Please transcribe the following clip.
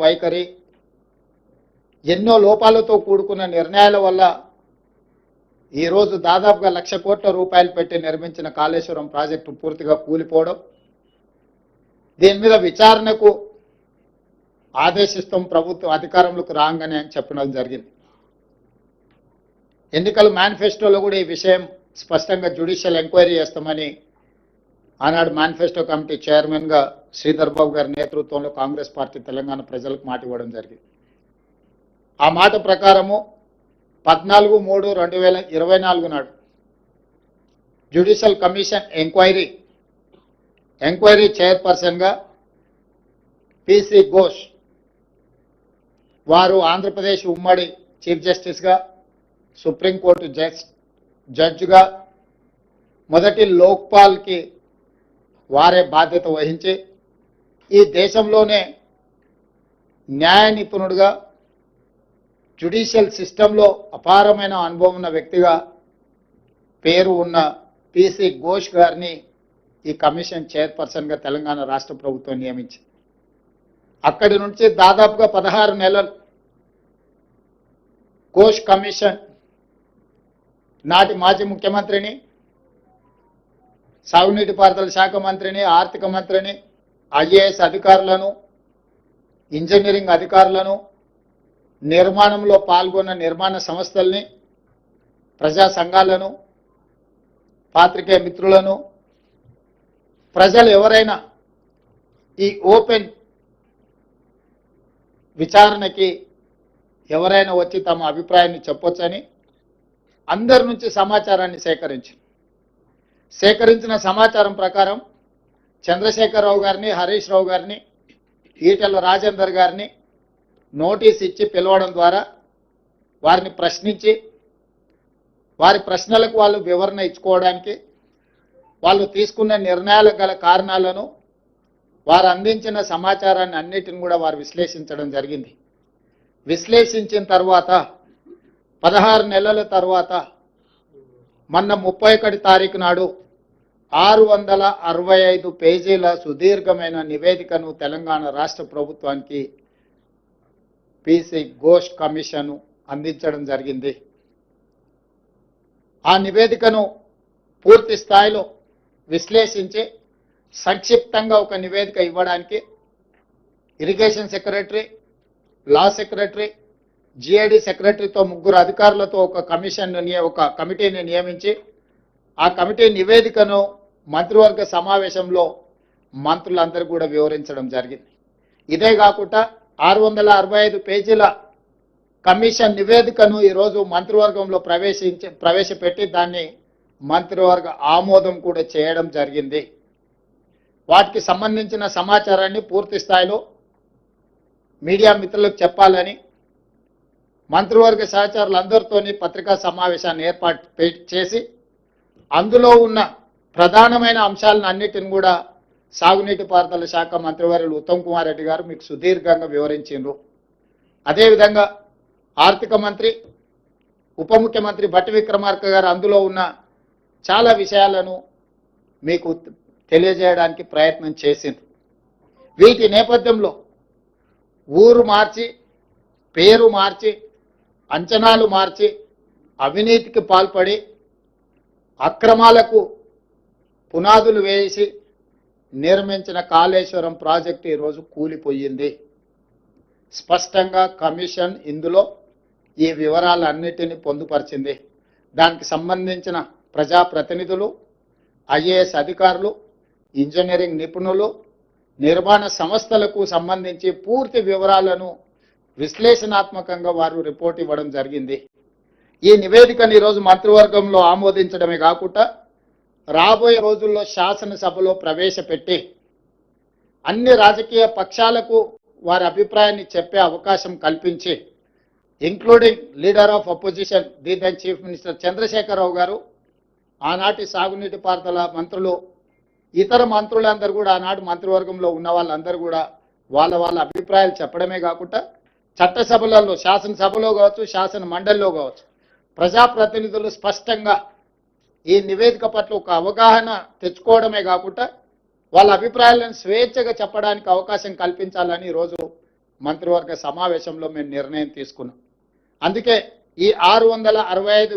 వైఖరి ఎన్నో లోపాలతో కూడుకున్న నిర్ణయాల వల్ల ఈరోజు దాదాపుగా లక్ష కోట్ల రూపాయలు పెట్టి నిర్మించిన కాళేశ్వరం ప్రాజెక్టు పూర్తిగా కూలిపోవడం దీని మీద విచారణకు ఆదేశిస్తాం ప్రభుత్వం అధికారంలోకి రాగానే అని చెప్పడం జరిగింది. ఎన్నికల మేనిఫెస్టోలో కూడా ఈ విషయం స్పష్టంగా జ్యుడిషియల్ ఎంక్వైరీ చేస్తామని ఆనాడు మేనిఫెస్టో కమిటీ చైర్మన్గా శ్రీధర్ బాబు గారి నేతృత్వంలో కాంగ్రెస్ పార్టీ తెలంగాణ ప్రజలకు మాట ఇవ్వడం జరిగింది. ఆ మాట ప్రకారము పద్నాలుగు మూడు రెండు వేల ఇరవై నాలుగు నాడు జ్యుడిషియల్ కమిషన్ ఎంక్వైరీ ఎంక్వైరీ చైర్పర్సన్గా పిసి ఘోష్ వారు ఆంధ్రప్రదేశ్ ఉమ్మడి చీఫ్ జస్టిస్గా సుప్రీంకోర్టు జడ్జ్ జడ్జిగా మొదటి లోక్పాల్కి వారే బాధ్యత వహించి ఈ దేశంలోనే న్యాయ నిపుణుడిగా జ్యుడిషియల్ సిస్టంలో అపారమైన అనుభవం ఉన్న వ్యక్తిగా పేరు ఉన్న పిసి ఘోష్ గారిని ఈ కమిషన్ చైర్పర్సన్గా తెలంగాణ రాష్ట్ర ప్రభుత్వం నియమించింది. అక్కడి నుంచి దాదాపుగా పదహారు నెలలు ఘోష్ కమిషన్ నాటి మాజీ ముఖ్యమంత్రిని సాగునీటి పారుదల శాఖ మంత్రిని ఆర్థిక మంత్రిని ఐఏఎస్ అధికారులను ఇంజనీరింగ్ అధికారులను నిర్మాణంలో పాల్గొన్న నిర్మాణ సంస్థల్ని ప్రజా సంఘాలను పాత్రికేయ మిత్రులను ప్రజలు ఎవరైనా ఈ ఓపెన్ విచారణకి ఎవరైనా వచ్చి తమ అభిప్రాయాన్ని చెప్పొచ్చని అందరి నుంచి సమాచారాన్ని సేకరించింది. సేకరించిన సమాచారం ప్రకారం చంద్రశేఖరరావు గారిని హరీష్ రావు గారిని ఈటెల రాజేందర్ గారిని నోటీస్ ఇచ్చి పిలవడం ద్వారా వారిని ప్రశ్నించి వారి ప్రశ్నలకు వాళ్ళు వివరణ ఇచ్చుకోవడానికి వాళ్ళు తీసుకున్న నిర్ణయాలకు గల కారణాలను వారు అందించిన సమాచారాన్ని అన్నిటిని కూడా వారు విశ్లేషించడం జరిగింది. విశ్లేషించిన తర్వాత పదహారు నెలల తర్వాత మొన్న ముప్పై ఒకటి తారీఖు నాడు ఆరు వందల అరవై ఐదు పేజీల సుదీర్ఘమైన నివేదికను తెలంగాణ రాష్ట్ర ప్రభుత్వానికి పిసి ఘోష్ కమిషన్ అందించడం జరిగింది. ఆ నివేదికను పూర్తి స్థాయిలో విశ్లేషించి సంక్షిప్తంగా ఒక నివేదిక ఇవ్వడానికి irrigation secretary law secretary GID సెక్రటరీతో ముగ్గురు అధికారులతో ఒక కమిషన్ ఒక కమిటీని నియమించి ఆ కమిటీ నివేదికను మంత్రివర్గ సమావేశంలో మంత్రులందరూ కూడా వివరించడం జరిగింది. ఇదే కాకుండా ఆరు వందల అరవై ఐదు పేజీల కమిషన్ నివేదికను ఈరోజు మంత్రివర్గంలో ప్రవేశించి ప్రవేశపెట్టి దాన్ని మంత్రివర్గ ఆమోదం కూడా చేయడం జరిగింది. వాటికి సంబంధించిన సమాచారాన్ని పూర్తి స్థాయిలో మీడియా మిత్రులకు చెప్పాలని మంత్రివర్గ సహచరులందరితోని పత్రికా సమావేశాన్ని ఏర్పాటు పే- చేసి అందులో ఉన్న ప్రధానమైన అంశాలను అన్నిటిని కూడా సాగునీటి పారుదల శాఖ మంత్రివర్యులు ఉత్తమ్ కుమార్ రెడ్డి గారు మీకు సుదీర్ఘంగా వివరించిండ్రు. అదేవిధంగా ఆర్థిక మంత్రి ఉప ముఖ్యమంత్రి భట్టి విక్రమార్క గారు అందులో ఉన్న చాలా విషయాలను మీకు తెలియజేయడానికి ప్రయత్నం చేసింది వీటి నేపథ్యంలో ఊరు మార్చి పేరు మార్చి అంచనాలు మార్చి అవినీతికి పాల్పడి అక్రమాలకు పునాదులు వేసి నిర్మించిన కాళేశ్వరం ప్రాజెక్టు ఈరోజు కూలిపోయింది. స్పష్టంగా కమిషన్ ఇందులో ఈ వివరాలన్నిటిని పొందుపరిచింది. దానికి సంబంధించిన ప్రజాప్రతినిధులు ఐఏఎస్ అధికారులు ఇంజనీరింగ్ నిపుణులు నిర్మాణ సంస్థలకు సంబంధించి పూర్తి వివరాలను విశ్లేషణాత్మకంగా వారు రిపోర్ట్ ఇవ్వడం జరిగింది. ఈ నివేదికను ఈరోజు మంత్రివర్గంలో ఆమోదించడమే కాకుండా రాబోయే రోజుల్లో శాసనసభలో ప్రవేశపెట్టి అన్ని రాజకీయ పక్షాలకు వారి అభిప్రాయాన్ని చెప్పే అవకాశం కల్పించి including leader of opposition the then chief minister Chandrashekhar Rao గారు ఆనాటి సాగునీటి పారుదల మంత్రులు ఇతర మంత్రులందరూ కూడా ఆనాడు మంత్రివర్గంలో ఉన్న వాళ్ళందరూ కూడా వాళ్ళ వాళ్ళ అభిప్రాయాలు చెప్పడమే కాకుండా చట్టసభలలో శాసనసభలో కావచ్చు శాసన మండలిలో కావచ్చు ప్రజాప్రతినిధులు స్పష్టంగా ఈ నివేదిక పట్ల ఒక అవగాహన తెచ్చుకోవడమే కాకుండా వాళ్ళ అభిప్రాయాలను స్వేచ్ఛగా చెప్పడానికి అవకాశం కల్పించాలని ఈరోజు మంత్రివర్గ సమావేశంలో మేము నిర్ణయం తీసుకున్నాం. అందుకే ఈ ఆరు వందల అరవై ఐదు